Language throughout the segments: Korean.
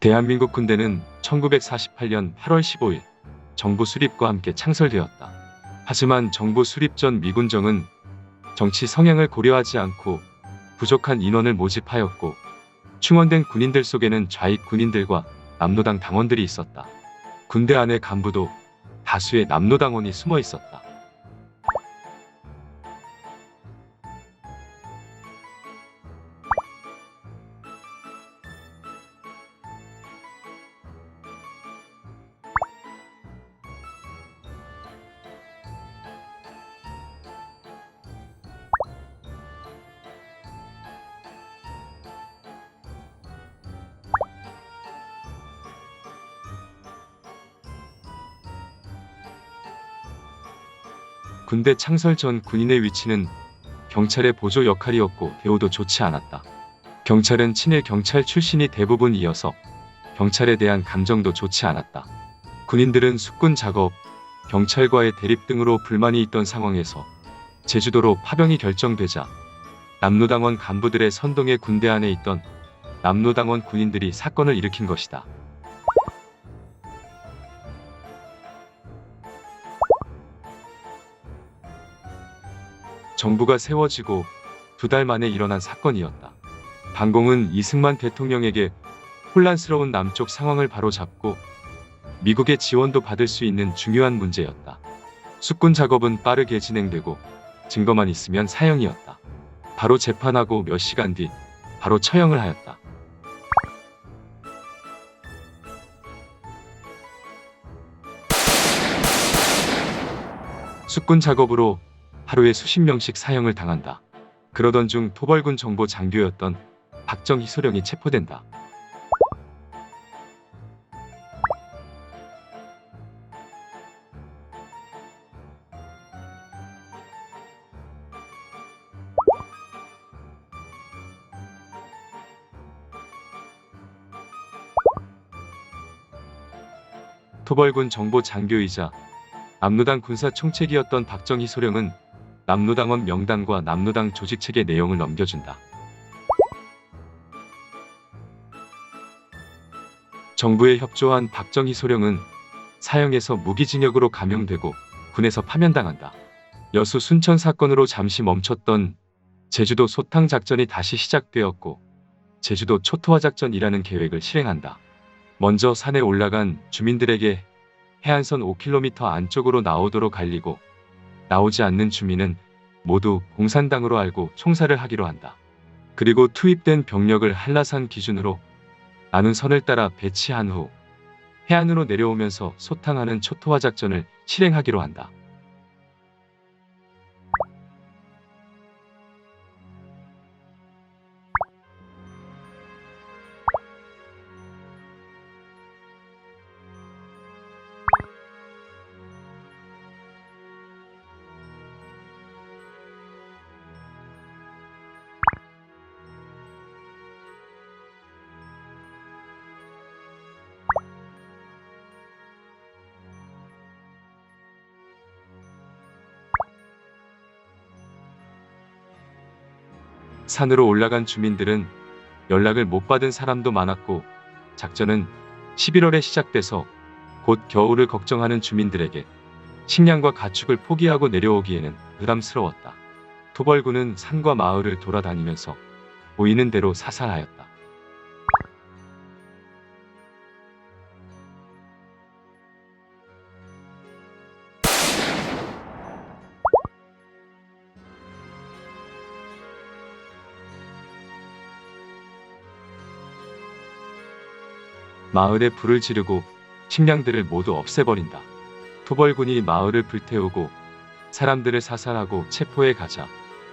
대한민국 군대는 1948년 8월 15일 정부 수립과 함께 창설되었다. 하지만 정부 수립 전 미군정은 정치 성향을 고려하지 않고 부족한 인원을 모집하였고 충원된 군인들 속에는 좌익 군인들과 남노당 당원들이 있었다. 군대 안의 간부도 다수의 남노당원이 숨어 있었다. 군대 창설 전 군인의 위치는 경찰의 보조 역할이었고 대우도 좋지 않았다. 경찰은 친일 경찰 출신이 대부분이어서 경찰에 대한 감정도 좋지 않았다. 군인들은 숙군 작업, 경찰과의 대립 등으로 불만이 있던 상황에서 제주도로 파병이 결정되자 남노당원 간부들의 선동에 군대 안에 있던 남노당원 군인들이 사건을 일으킨 것이다. 정부가 세워지고 두 달 만에 일어난 사건이었다. 반공은 이승만 대통령에게 혼란스러운 남쪽 상황을 바로잡고 미국의 지원도 받을 수 있는 중요한 문제였다. 숙군 작업은 빠르게 진행되고 증거만 있으면 사형이었다. 바로 재판하고 몇 시간 뒤 바로 처형을 하였다. 숙군 작업으로 하루에 수십 명씩 사형을 당한다. 그러던 중 토벌군 정보 장교였던 박정희 소령이 체포된다. 토벌군 정보 장교이자 남노당 군사 총책이었던 박정희 소령은 남노당원 명단과 남노당 조직책의 내용을 넘겨준다. 정부에 협조한 박정희 소령은 사형에서 무기징역으로 감형되고 군에서 파면당한다. 여수 순천 사건으로 잠시 멈췄던 제주도 소탕 작전이 다시 시작되었고 제주도 초토화 작전이라는 계획을 실행한다. 먼저 산에 올라간 주민들에게 해안선 5km 안쪽으로 나오도록 알리고 나오지 않는 주민은 모두 공산당으로 알고 총살을 하기로 한다. 그리고 투입된 병력을 한라산 기준으로 나눈 선을 따라 배치한 후 해안으로 내려오면서 소탕하는 초토화 작전을 실행하기로 한다. 산으로 올라간 주민들은 연락을 못 받은 사람도 많았고 작전은 11월에 시작돼서 곧 겨울을 걱정하는 주민들에게 식량과 가축을 포기하고 내려오기에는 부담스러웠다. 토벌군은 산과 마을을 돌아다니면서 보이는 대로 사살하였다. 마을에 불을 지르고 식량들을 모두 없애버린다. 토벌군이 마을을 불태우고 사람들을 사살하고 체포해 가자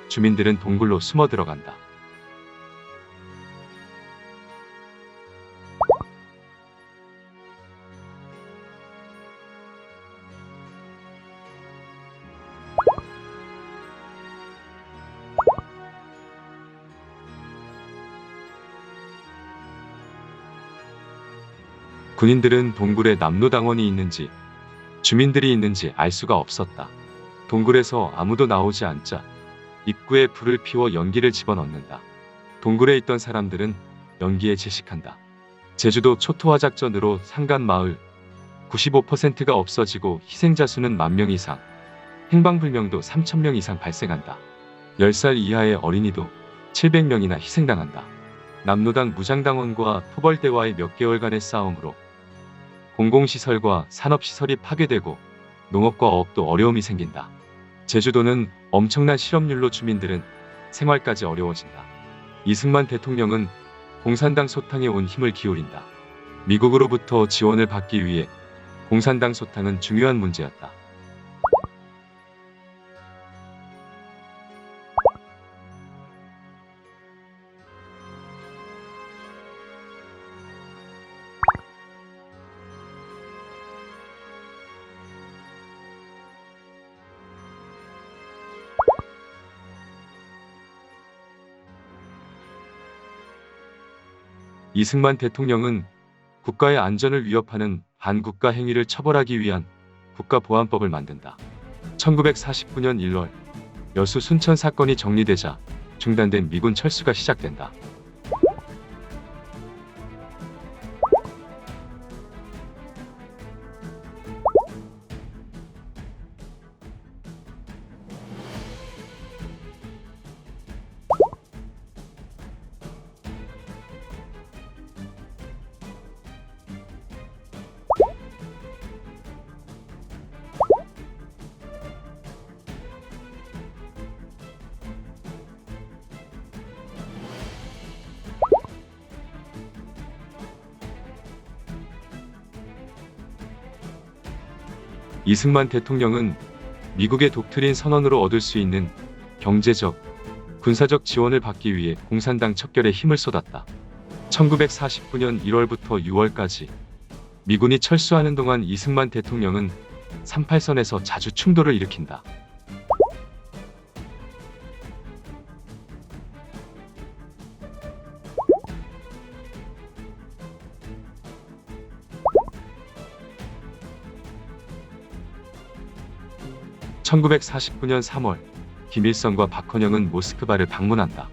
주민들은 동굴로 숨어 들어간다. 군인들은 동굴에 남노당원이 있는지 주민들이 있는지 알 수가 없었다. 동굴에서 아무도 나오지 않자 입구에 불을 피워 연기를 집어넣는다. 동굴에 있던 사람들은 연기에 질식한다. 제주도 초토화 작전으로 산간 마을 95%가 없어지고 희생자 수는 만 명 이상, 행방불명도 3천 명 이상 발생한다. 10살 이하의 어린이도 700명이나 희생당한다. 남로당 무장당원과 토벌대와의 몇 개월간의 싸움으로 공공시설과 산업시설이 파괴되고 농업과 어업도 어려움이 생긴다. 제주도는 엄청난 실업률로 주민들은 생활까지 어려워진다. 이승만 대통령은 공산당 소탕에 온 힘을 기울인다. 미국으로부터 지원을 받기 위해 공산당 소탕은 중요한 문제였다. 이승만 대통령은 국가의 안전을 위협하는 반국가 행위를 처벌하기 위한 국가보안법을 만든다. 1949년 1월 여수 순천 사건이 정리되자 중단된 미군 철수가 시작된다. 이승만 대통령은 미국의 독트린 선언으로 얻을 수 있는 경제적, 군사적 지원을 받기 위해 공산당 척결에 힘을 쏟았다. 1949년 1월부터 6월까지 미군이 철수하는 동안 이승만 대통령은 38선에서 자주 충돌을 일으킨다. (1949년 3월) 김일성과 박헌영은 모스크바를 방문한다.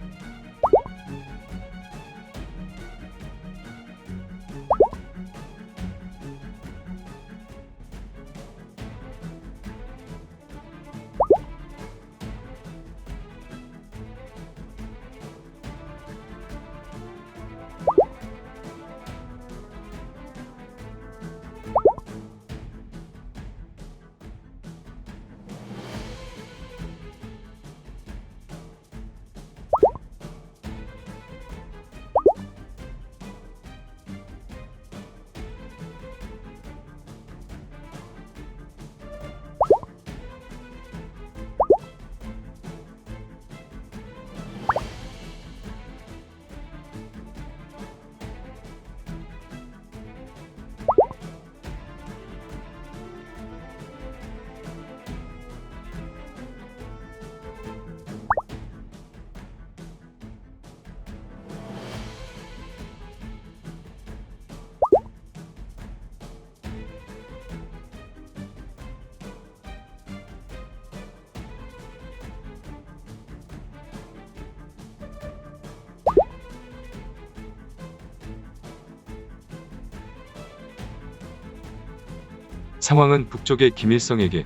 상황은 북쪽의 김일성에게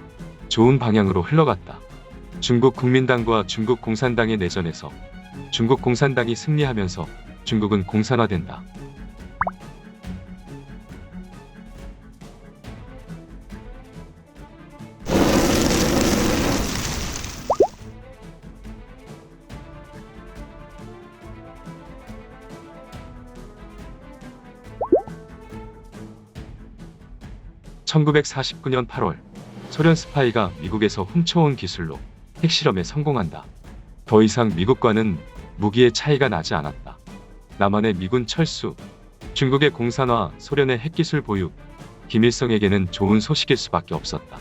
좋은 방향으로 흘러갔다. 중국 국민당과 중국 공산당의 내전에서 중국 공산당이 승리하면서 중국은 공산화된다. (1949년 8월) 소련 스파이가 미국에서 훔쳐온 기술로 핵실험에 성공한다. 더 이상 미국과는 무기의 차이가 나지 않았다. 남한의 미군 철수, 중국의 공산화, 소련의 핵기술 보유, 김일성에게는 좋은 소식일 수밖에 없었다.